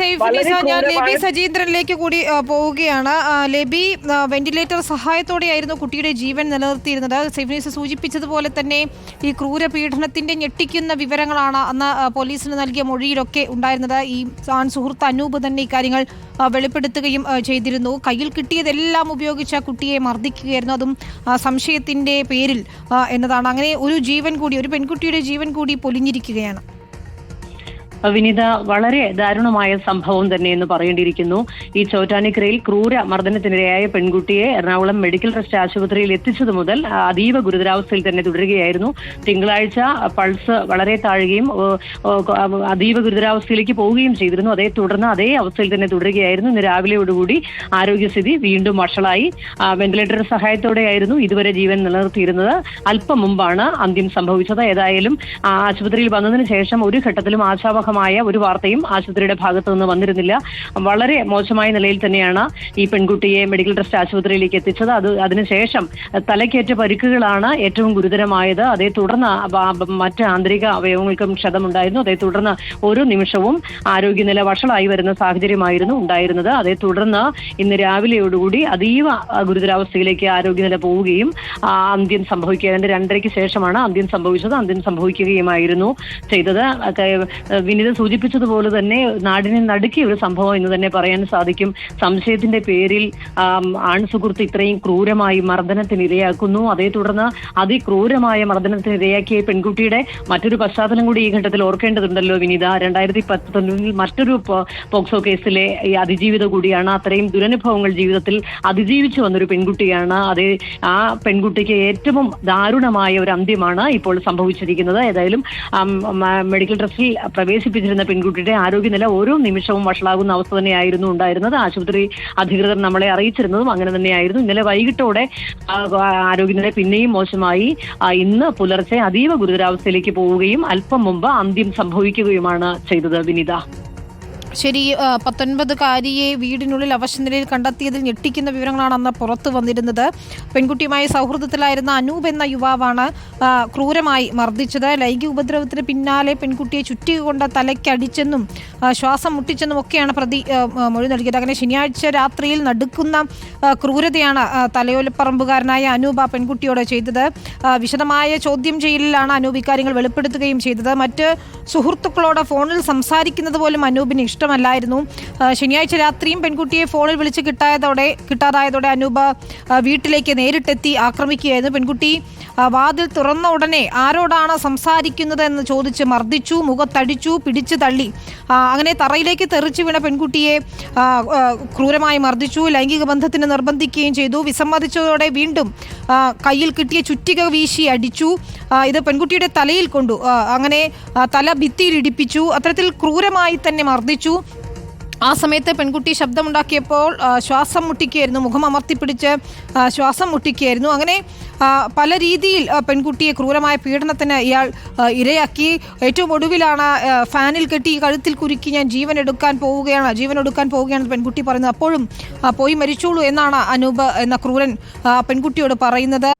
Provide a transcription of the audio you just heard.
Saif നിസ, ഞാൻ ലേബി സജീന്ദ്രനിലേക്ക് കൂടി പോവുകയാണ്. ലേബി വെന്റിലേറ്റർ സഹായത്തോടെയായിരുന്നു കുട്ടിയുടെ ജീവൻ നിലനിർത്തിയിരുന്നത്. സേഫ് നിസ സൂചിപ്പിച്ചതുപോലെ തന്നെ ഈ ക്രൂര പീഡനത്തിന്റെ ഞെട്ടിക്കുന്ന വിവരങ്ങളാണ് അന്ന് പോലീസിന് നൽകിയ മൊഴിയിലൊക്കെ ഉണ്ടായിരുന്നത്. ഈ ആൺ സുഹൃത്ത് അനൂപ് തന്നെ ഇക്കാര്യങ്ങൾ വെളിപ്പെടുത്തുകയും ചെയ്തിരുന്നു. കയ്യിൽ കിട്ടിയതെല്ലാം ഉപയോഗിച്ച് കുട്ടിയെ മർദ്ദിക്കുകയായിരുന്നു. അതും സംശയത്തിന്റെ പേരിൽ എന്നതാണ്. അങ്ങനെ ഒരു ജീവൻ കൂടി ഒരു പെൺകുട്ടിയുടെ ജീവൻ കൂടി പൊലിഞ്ഞിരിക്കുകയാണ്. വിനിത വളരെ ദാരുണമായ സംഭവം തന്നെ എന്ന് പറയേണ്ടിയിരിക്കുന്നു. ഈ ചോറ്റാനിക്കരയിൽ ക്രൂര മർദ്ദനത്തിനിരയായ പെൺകുട്ടിയെ എറണാകുളം മെഡിക്കൽ ട്രസ്റ്റ് ആശുപത്രിയിൽ എത്തിച്ചത് മുതൽ അതീവ ഗുരുതരാവസ്ഥയിൽ തന്നെ തുടരുകയായിരുന്നു. തിങ്കളാഴ്ച പൾസ് വളരെ താഴുകയും അതീവ ഗുരുതരാവസ്ഥയിലേക്ക് പോവുകയും ചെയ്തിരുന്നു. അതേ തുടർന്ന് അതേ അവസ്ഥയിൽ തന്നെ തുടരുകയായിരുന്നു. ഇന്ന് രാവിലെയോടുകൂടി ആരോഗ്യസ്ഥിതി വീണ്ടും വഷളായി. വെന്റിലേറ്റർ സഹായത്തോടെയായിരുന്നു ഇതുവരെ ജീവൻ നിലനിർത്തിയിരുന്നത്. അല്പം മുമ്പാണ് അന്ത്യം സംഭവിച്ചത്. ഏതായാലും ആശുപത്രിയിൽ വന്നതിന് ശേഷം ഒരു ഘട്ടത്തിലും ആശാവഹമായ ഒരു വാർത്തയും ആശുപത്രിയുടെ ഭാഗത്തു നിന്ന് വന്നിരുന്നില്ല. വളരെ മോശമായ നിലയിൽ തന്നെയാണ് ഈ പെൺകുട്ടിയെ മെഡിക്കൽ ട്രസ്റ്റ് ആശുപത്രിയിലേക്ക് എത്തിച്ചത്. അത് അതിനുശേഷം തലയ്ക്കേറ്റ പരിക്കുകളാണ് ഏറ്റവും ഗുരുതരമായത്. അതേ തുടർന്ന് മറ്റ് ആന്തരിക അവയവങ്ങൾക്കും ക്ഷതമുണ്ടായിരുന്നു. അതേ തുടർന്ന് ഓരോ നിമിഷവും ആരോഗ്യനില വഷളായി വരുന്ന സാഹചര്യമായിരുന്നു ഉണ്ടായിരുന്നത്. അതേ തുടർന്ന് ഇന്ന് രാവിലെയോടുകൂടി അതീവ ഗുരുതരാവസ്ഥയിലേക്ക് ആരോഗ്യനില പോവുകയും അന്ത്യം സംഭവിക്കുക അതിന്റെ രണ്ടരയ്ക്ക് ശേഷമാണ് അന്ത്യം സംഭവിച്ചത്. അന്ത്യം സംഭവിക്കുകയുമായിരുന്നു ചെയ്തത്. വിനിത സൂചിപ്പിച്ചതുപോലെ തന്നെ നാടിനെ നടുക്കിയ ഒരു സംഭവം എന്ന് തന്നെ പറയാൻ സാധിക്കും. സംശയത്തിന്റെ പേരിൽ ആൺസുഹൃത്ത് ഇത്രയും ക്രൂരമായി മർദ്ദനത്തിന് ഇരയാക്കുന്നു. അതേ തുടർന്ന് അതിക്രൂരമായ മർദ്ദനത്തിന് ഇരയാക്കിയ പെൺകുട്ടിയുടെ മറ്റൊരു പശ്ചാത്തലം കൂടി ഈ ഘട്ടത്തിൽ ഓർക്കേണ്ടതുണ്ടല്ലോ വിനീത. രണ്ടായിരത്തി പത്തൊൻപതിൽ മറ്റൊരു പോക്സോ കേസിലെ ഈ അതിജീവിത കൂടിയാണ്. അത്രയും ദുരനുഭവങ്ങൾ ജീവിതത്തിൽ അതിജീവിച്ചു വന്നൊരു പെൺകുട്ടിയാണ്. അതേ ആ പെൺകുട്ടിക്ക് ഏറ്റവും ദാരുണമായ ഒരു അന്ത്യമാണ് ഇപ്പോൾ സംഭവിച്ചിരിക്കുന്നത്. ഏതായാലും മെഡിക്കൽ ട്രസ്റ്റിൽ പ്രവേശിപ്പിച്ചിരുന്ന പെൺകുട്ടിയുടെ ആരോഗ്യനില ഓരോ നിമിഷവും വഷളാകുന്ന അവസ്ഥ തന്നെയായിരുന്നു ഉണ്ടായിരുന്നത്. ആശുപത്രി അധികൃതർ നമ്മളെ അറിയിച്ചിരുന്നതും അങ്ങനെ തന്നെയായിരുന്നു. ഇന്നലെ വൈകിട്ടോടെ ആരോഗ്യനില പിന്നെയും മോശമായി. ഇന്ന് പുലർച്ചെ അതീവ ഗുരുതരാവസ്ഥയിലേക്ക് പോവുകയും അല്പം മുമ്പ് അന്ത്യം സംഭവിക്കുകയുമാണ് ചെയ്തത് വിനിത. ശരി പത്തൊൻപതുകാരിയെ വീടിനുള്ളിൽ അവശനിലയിൽ കണ്ടെത്തിയതിൽ ഞെട്ടിക്കുന്ന വിവരങ്ങളാണ് അന്ന് പുറത്തു വന്നിരുന്നത്. പെൺകുട്ടിയുമായി സൗഹൃദത്തിലായിരുന്ന അനൂപ് എന്ന യുവാവാണ് ക്രൂരമായി മർദ്ദിച്ചത്. ലൈംഗിക ഉപദ്രവത്തിന് പിന്നാലെ പെൺകുട്ടിയെ ചുറ്റിക കൊണ്ട് തലയ്ക്കടിച്ചെന്നും ശ്വാസം മുട്ടിച്ചെന്നും ഒക്കെയാണ് പ്രതി മൊഴി നൽകിയത്. അങ്ങനെ ശനിയാഴ്ച രാത്രിയിൽ നടുക്കുന്ന ക്രൂരതയാണ് തലയോലപ്പറമ്പുകാരനായ അനൂപ് ആ പെൺകുട്ടിയോട് ചെയ്തത്. വിശദമായ ചോദ്യം ചെയ്യലിലാണ് അനൂപ് ഇക്കാര്യങ്ങൾ വെളിപ്പെടുത്തുകയും ചെയ്തത്. മറ്റ് സുഹൃത്തുക്കളോട് ഫോണിൽ സംസാരിക്കുന്നത് പോലും അനൂപിന് ഇഷ്ടമല്ലായിരുന്നു. ശനിയാഴ്ച രാത്രിയും പെൺകുട്ടിയെ ഫോണിൽ വിളിച്ച് കിട്ടായതോടെ കിട്ടാതായതോടെ അനൂപ വീട്ടിലേക്ക് നേരിട്ടെത്തി ആക്രമിക്കുകയായിരുന്നു. പെൺകുട്ടി വാതിൽ തുറന്ന ഉടനെ ആരോടാണ് സംസാരിക്കുന്നത് എന്ന് ചോദിച്ച് മർദ്ദിച്ചു മുഖത്തടിച്ചു പിടിച്ചു തള്ളി. അങ്ങനെ തറയിലേക്ക് തെറിച്ചു വീണ പെൺകുട്ടിയെ ക്രൂരമായി മർദ്ദിച്ചു ലൈംഗിക ബന്ധത്തിന് നിർബന്ധിക്കുകയും ചെയ്തു. വിസമ്മതിച്ചതോടെ വീണ്ടും കയ്യിൽ കിട്ടിയ ചുറ്റിക വീശി അടിച്ചു. ഇത് പെൺകുട്ടിയുടെ തലയിൽ കൊണ്ടു. അങ്ങനെ തല ഭിത്തിയിൽ ഇടിപ്പിച്ചു. അത്തരത്തിൽ ക്രൂരമായി തന്നെ മർദ്ദിച്ചു. ആ സമയത്ത് പെൺകുട്ടി ശബ്ദമുണ്ടാക്കിയപ്പോൾ ശ്വാസം മുട്ടിക്കുകയായിരുന്നു. മുഖം അമർത്തിപ്പിടിച്ച് ശ്വാസം മുട്ടിക്കുകയായിരുന്നു. അങ്ങനെ പല രീതിയിൽ പെൺകുട്ടിയെ ക്രൂരമായ പീഡനത്തിന് ഇയാൾ ഇരയാക്കി. ഏറ്റവും ഒടുവിലാണ് ഫാനിൽ കെട്ടി കഴുത്തിൽ കുരുക്കി ഞാൻ ജീവൻ എടുക്കാൻ പോവുകയാണ് ജീവൻ എടുക്കാൻ പോവുകയാണ് പെൺകുട്ടി പറയുന്നത്. അപ്പോഴും പോയി മരിച്ചോളൂ എന്നാണ് അനൂപ് എന്ന ക്രൂരൻ പെൺകുട്ടിയോട് പറയുന്നത്.